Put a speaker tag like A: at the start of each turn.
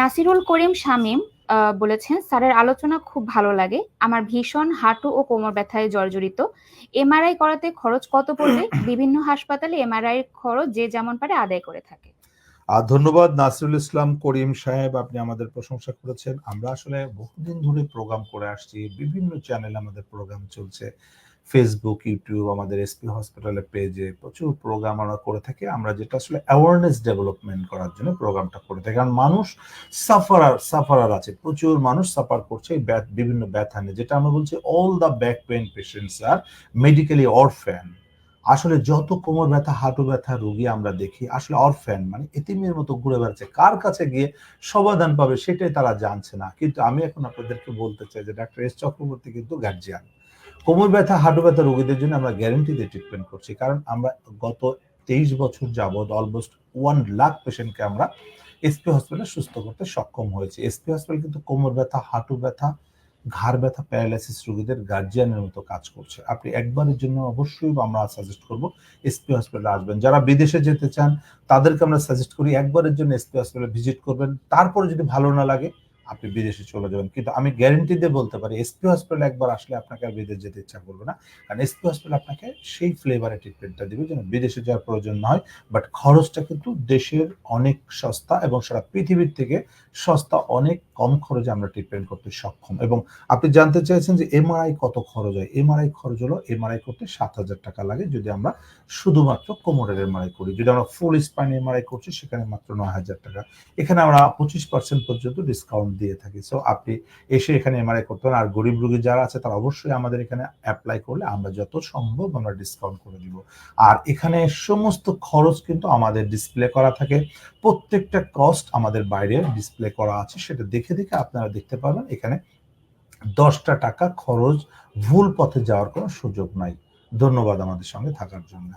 A: নাসিরুল করিম শামীম বলেছেন স্যারের আলোচনা খুব ভালো লাগে। আমার ভীষণ হাঁটু ও কোমর ব্যথায় জর্জরিত। এমআরআই করাতে খরচ কত পড়বে? বিভিন্ন হাসপাতালে এমআরআই খরচ যে যেমন পারে আদায় করে থাকে।
B: ধন্যবাদ নাসিরুল ইসলাম করিম সাহেব আপনি আমাদের প্রশংসা করেছেন। আমরা আসলে বহুদিন ধরে প্রোগ্রাম করে আসছি বিভিন্ন চ্যানেলে আমাদের প্রোগ্রাম চলছে। ফেসবুক ইউটিউব আমাদের এসপি হসপিটালের পেজে প্রচুর প্রোগ্রাম আমরা করে থাকি। আমরা যেটা আসলে অ্যাওয়ারনেস ডেভেলপমেন্ট করার জন্য প্রোগ্রামটা করে থাকি। কারণ মানুষ সাফারার সাফারার আছে। প্রচুর মানুষ সাফার করছে বিভিন্ন ব্যথা নিয়ে। যেটা আমরা বলছি all the back pain patients R medically orphan আসলে যত কোমর ব্যথা, হাঁটু ব্যথা রুগী আমরা দেখি, আসলে অরফ্যান মানে এতিমের মতো ঘুরে বেড়াচ্ছে। কার কাছে গিয়ে সমাধান পাবে সেটাই তারা জানছে না। কিন্তু আমি এখন আপনাদেরকে বলতে চাই যে ডাক্তার এস চক্রবর্তী কিন্তু গার্জিয়ান। কোমর ব্যথা, হাঁটু ব্যথা রোগীদের জন্য আমরা গ্যারান্টি দিয়ে ট্রিটমেন্ট করছি। কারণ আমরা গত তেইশ বছর যাবৎ অলমোস্ট ওয়ান লাখ পেশেন্টকে আমরা এসপি হসপিটালে সুস্থ করতে সক্ষম হয়েছে। এসপি হসপিটাল কিন্তু কোমর ব্যথা, হাঁটু ব্যথা ঘাড় ব্যথা, প্যারালাইসিস রোগীদের গার্জিয়ানের মতো কাজ করছে। আপনি একবারের জন্য অবশ্যই আমরা সাজেস্ট করব এসপি হসপিটালে আসবেন। যারা বিদেশে যেতে চান, তাদেরকে আমরা সাজেস্ট করি একবারের জন্য এসপি হসপিটালে ভিজিট করবেন। তারপরে যদি ভালো না লাগে, আপনি বিদেশে চলে যাবেন। কিন্তু আমি গ্যারেন্টি দিয়ে বলতে পারি এসপি হসপিটালে একবার আসলে আপনাকে আর বিদেশ যেতে ইচ্ছা করবে না। কারণ এসপি হসপিটাল আপনাকে সেই ফ্লেভারে ট্রিটমেন্টটা দিবে, যেন বিদেশে যাওয়ার প্রয়োজন না হয়। বাট খরচটা কিন্তু দেশের অনেক সস্তা এবং সারা পৃথিবীর থেকে সস্তা অনেক কম খরচে আমরা ট্রিটমেন্ট করতে সক্ষম। এবং আপনি জানতে চাইছেন যে এমআরআই কত খরচ হয়? এমআরআই খরচ হলো এমআরআই করতে সাত হাজার টাকা লাগে যদি আমরা শুধুমাত্র কোমরের এমআরআই করি। যদি আমরা ফুল স্পাইন এমআরআই করছি, সেখানে মাত্র নয় হাজার টাকা। এখানে আমরা পঁচিশ পার্সেন্ট পর্যন্ত ডিসকাউন্ট দিয়ে থাকি। সো আপনি এসে এখানে এমআরআই করতে পারেন। আর গরিব রোগী যারা আছে, তারা অবশ্যই আমাদের এখানে অ্যাপ্লাই করলে আমরা যত সম্ভব আমরা ডিসকাউন্ট করে দিব। আর এখানে সমস্ত খরচ কিন্তু আমাদের ডিসপ্লে করা থাকে। প্রত্যেকটা কস্ট আমাদের বাইরে ডিসপ্লে করা আছে, সেটা দেখে দেখে আপনারা দেখতে পাবেন এখানে দশটা টাকা খরচ ভুল পথে যাওয়ার কোনো সুযোগ নাই। ধন্যবাদ আমাদের সঙ্গে থাকার জন্য।